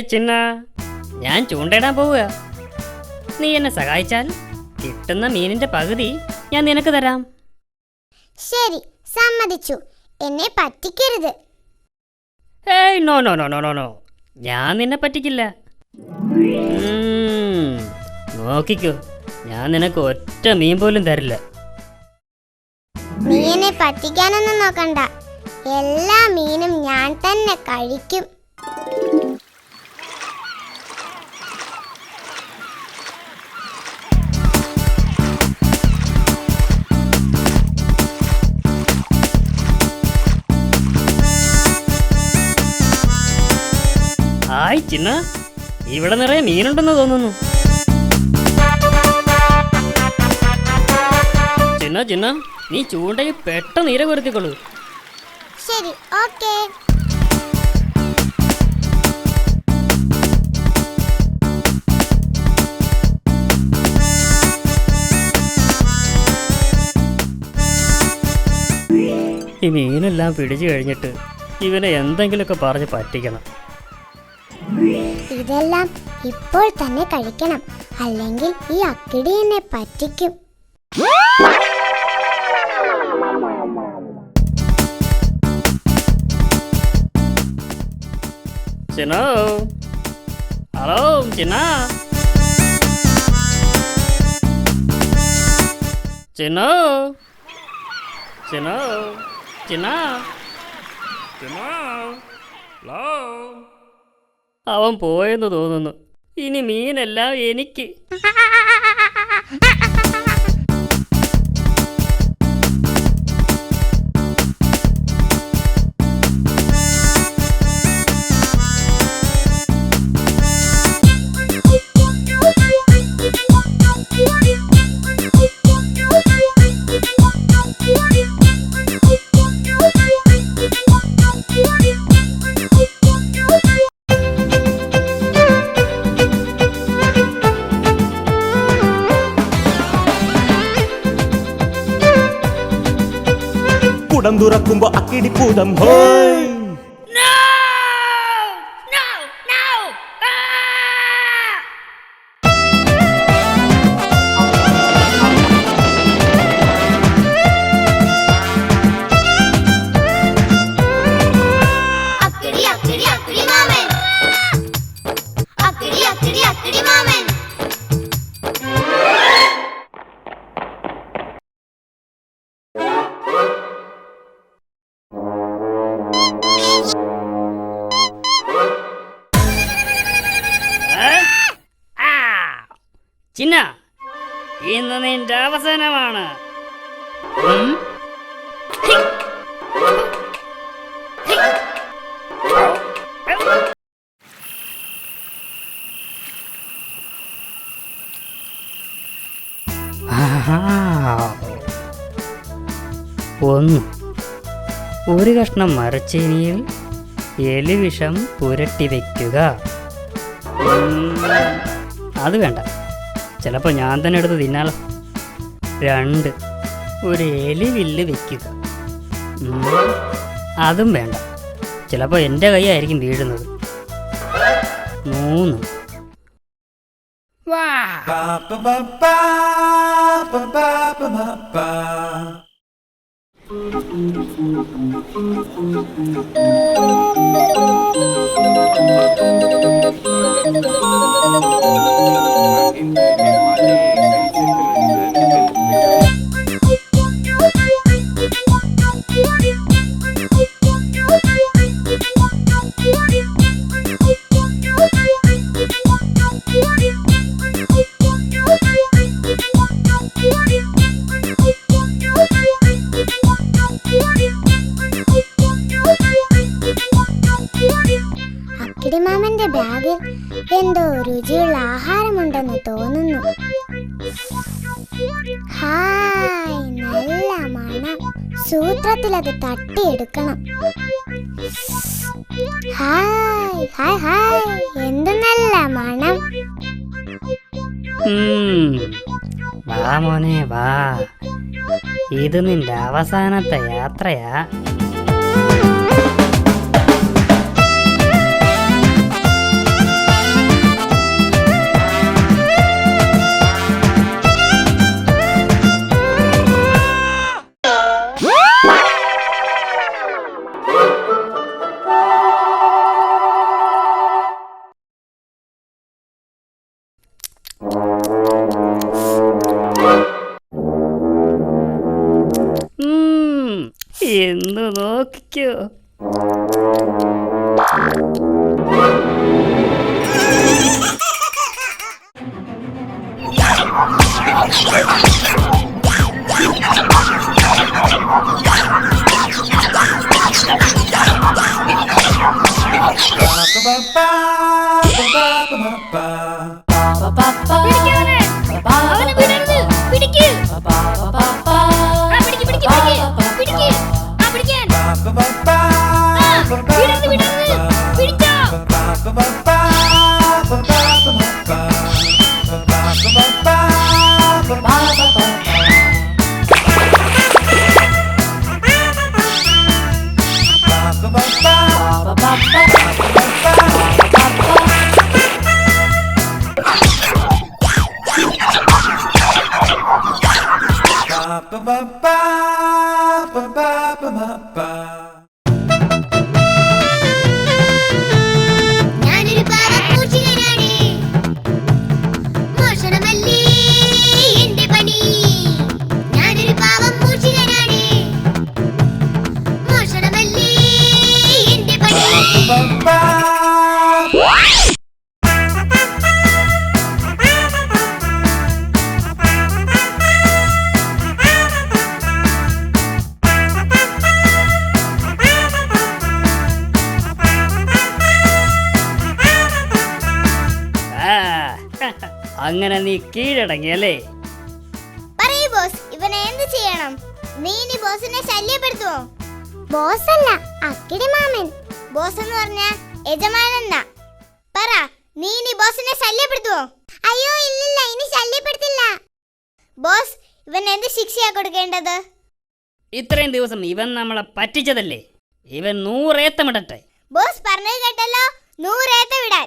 ചിന്ന ഞാൻ ചൂണ്ടയിടാൻ പോവുക. നീ എന്നെ സഹായിച്ചാൽ കിട്ടുന്ന മീനിന്റെ പകുതി ഞാൻ നിനക്ക് തരാം. ശരി സമ്മതിച്ചു. എന്നെ പറ്റിക്കരുത്. ഏയ് no no no no no no. ഞാൻ നിന്നെ പറ്റിക്കില്ല. ഉം, നോക്കിക്കോ. ഞാൻ നിനക്ക് ഒറ്റ മീൻ പോലും തരില്ല. മീനെ പറ്റിക്കാനൊന്നും നോക്കണ്ട. എല്ലാ മീനും ഞാൻ തന്നെ കഴിക്കും. ചിന്ന ഇവിടെ നിറയെ മീനുണ്ടെന്ന് തോന്നുന്നു. ചിന്ന ചിന്ന നീ ചൂണ്ടയിൽ പെട്ടെന്ന് നീര കൊരുത്തിക്കൊള്ളു. ശരി ഓക്കേ. ഈ മീനെല്ലാം പിടിച്ചു കഴിഞ്ഞിട്ട് ഇവനെ എന്തെങ്കിലുമൊക്കെ പറഞ്ഞ് പറ്റിക്കണം. ഇതെല്ലാം ഇപ്പോൾ തന്നെ കഴിക്കണം. അല്ലെങ്കിൽ ഈ അക്കിടി എന്നെ പറ്റിക്കും. ചിന്നോ? ഹലോ ചിന്ന. ചിന്നോ? ചിന്നോ? ചിന്ന. ചിന്നോ? ഹലോ? അവൻ പോയെന്ന് തോന്നുന്നു. ഇനി മീനെല്ലാം എനിക്ക്. കുടം തുറക്കുമ്പോ അക്കിടിപ്പൂതം ഹോയ് ചിന്ന ഇന്ന് നിന്റെ അവസാനമാണ്. ഒന്ന് ഒരു കഷ്ണം മരച്ചീനിയിൽ എലിവിഷം പുരട്ടി വയ്ക്കുക അത് വേണ്ട. ചിലപ്പോൾ ഞാൻ തന്നെ എടുത്ത് തിന്നാലോ? രണ്ട്. ഒരു എലി വില്ല് വെക്കുക. അതും വേണ്ട. ചിലപ്പോൾ എന്റെ കൈയായിരിക്കും വീഴുന്നത്. മൂന്ന്. Thank അക്കിടിമാമന്റെ ഹായ് നല്ല മണം. സൂത്രത്തിൽ അത് തട്ടിയെടുക്കണം. Hi hi hi. എന്ത് നല്ല മണം. വാ മോനെ വാ. ഇത് നിന്റെ അവസാനത്തെ യാത്രയാ. Bye. ആ, അങ്ങനെ നീ കീഴടങ്ങിയല്ലേ? പറയൂ ബോസ്. ഇവനെ എന്ത് ചെയ്യണം? നീ ഇനി ബോസിനെ ശല്യപ്പെടുത്തുവോ? ബോസ് അല്ല അക്കിടി മാമൻ. ബോസ് എന്ന് പറഞ്ഞ യജമാനെന്ന പറ നീ ഇനി ബോസിനെ ശല്യപ്പെടുത്തുവോ? അയ്യോ ഇല്ലില്ല ഇനി ശല്യപ്പെടുത്തില്ല. ബോസ് ഇവൻ എന്ത് ശിക്ഷയാ കൊടുക്കേണ്ടത്? ഇത്രയും ദിവസം ഇവൻ നമ്മളെ പറ്റിച്ചതല്ലേ? ഇവൻ നൂറേത്തമിടട്ടെ ബോസ് പറഞ്ഞത് കേട്ടല്ലോ നൂറേത്ത വിടാൻ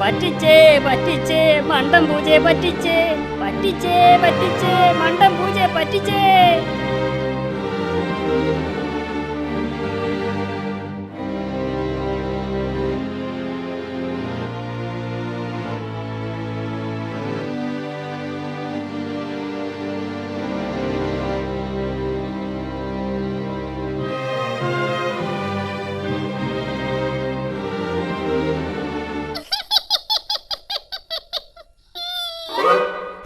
പറ്റിച്ചേ പറ്റിച്ചേ മണ്ടം പൂജയെ പറ്റിച്ചേ പറ്റിച്ചേ പറ്റിച്ചേ മണ്ടം പൂജയെ പറ്റിച്ചേ.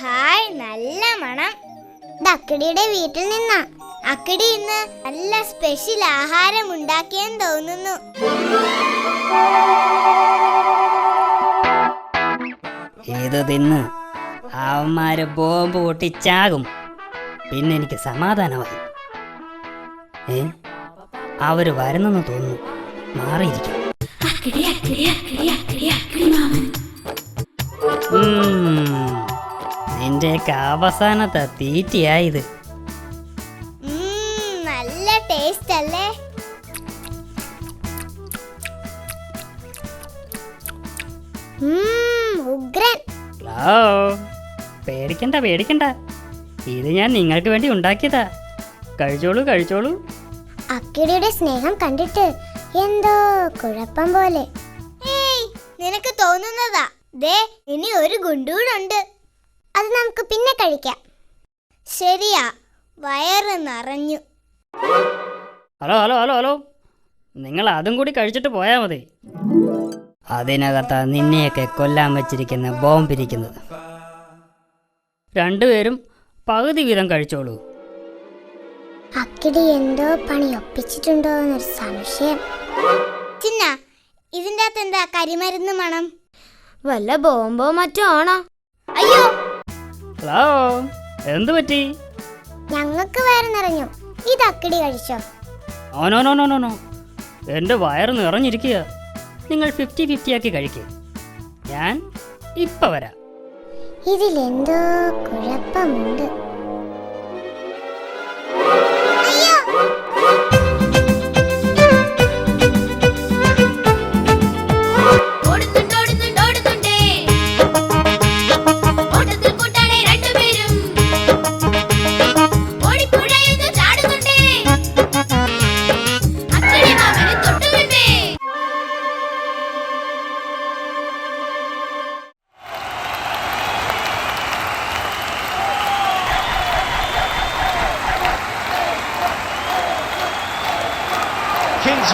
ഹായ് നല്ല മണം. അക്കടിയുടെ വീട്ടിൽ നിന്നാ. അക്കിടി ഇന്ന് നല്ല സ്പെഷ്യൽ ആഹാരം ഉണ്ടാക്കിയെന്ന് തോന്നുന്നു. ഇത് തിന്ന്? അവന്മാര് ബോംബ് പൊട്ടിച്ചാകും. പിന്നെ എനിക്ക് സമാധാനമായി. ഏ? അവർ വരുന്നെന്ന് തോന്നുന്നു. മാറിയിരിക്കും. നിന്റെയൊക്കെ അവസാനത്തെ തീറ്റയായത്. നല്ല ടേസ്റ്റ് അല്ലേ? ഉഗ്രൻ. ഹലോ പേടിക്കണ്ട പേടിക്കണ്ട. ഇത് ഞാൻ നിങ്ങൾക്ക് വേണ്ടി ഉണ്ടാക്കിയതാ. കഴിച്ചോളൂ കഴിച്ചോളൂ. അക്കിടിയുടെ സ്നേഹം കണ്ടിട്ട് എന്തോ കുഴപ്പം പോലെ. നിനക്ക് തോന്നുന്നതാ. ദേ ഇനി ഒരു ഗുണ്ടൂടുണ്ട് അത് നമുക്ക് പിന്നെ കഴിക്കാം. ശരിയാ വയറ് നിറഞ്ഞു. Hello hello hello hello. നിങ്ങൾ അതും കൂടി കഴിച്ചിട്ട് പോയാൽ മതി. അതിനകത്താ നിന്നെയൊക്കെ കൊല്ലാൻ വച്ചിരിക്കുന്ന ബോംബിരിക്കുന്നത് രണ്ടുപേരും പകുതി വീതം കഴിച്ചോളൂ. അക്കിടി എന്തോ പണി ഒപ്പിച്ചിട്ടുണ്ടോ എന്നൊരു സംശയം. ചിന്ന ഇതിന്റെ അകത്ത് എന്താ കരിമരുന്ന് മണം? വല്ല ബോംബോ മറ്റോ ആണോ? അയ്യോ ഹലോ എന്ത് പറ്റി? ഞങ്ങൾക്ക് വയറ് നിറഞ്ഞു ഇത് അക്കിടി കഴിച്ചോ? ഓ no no no no no. എന്റെ വയറ് നിറഞ്ഞിരിക്കുക നിങ്ങൾ ഫിഫ്റ്റി ഫിഫ്റ്റി ആക്കി കഴിക്കുക ഞാൻ ഇപ്പം വരാം. ഇതിലെന്തോ കുഴപ്പമുണ്ട്.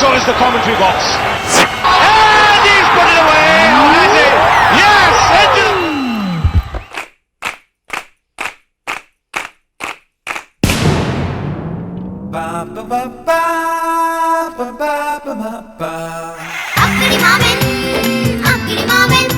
So is the commentary box. And he's put it away, or has he? Yes, into the Ba ba ba ba ba ba ba ba. Akri mamen, akri mamen.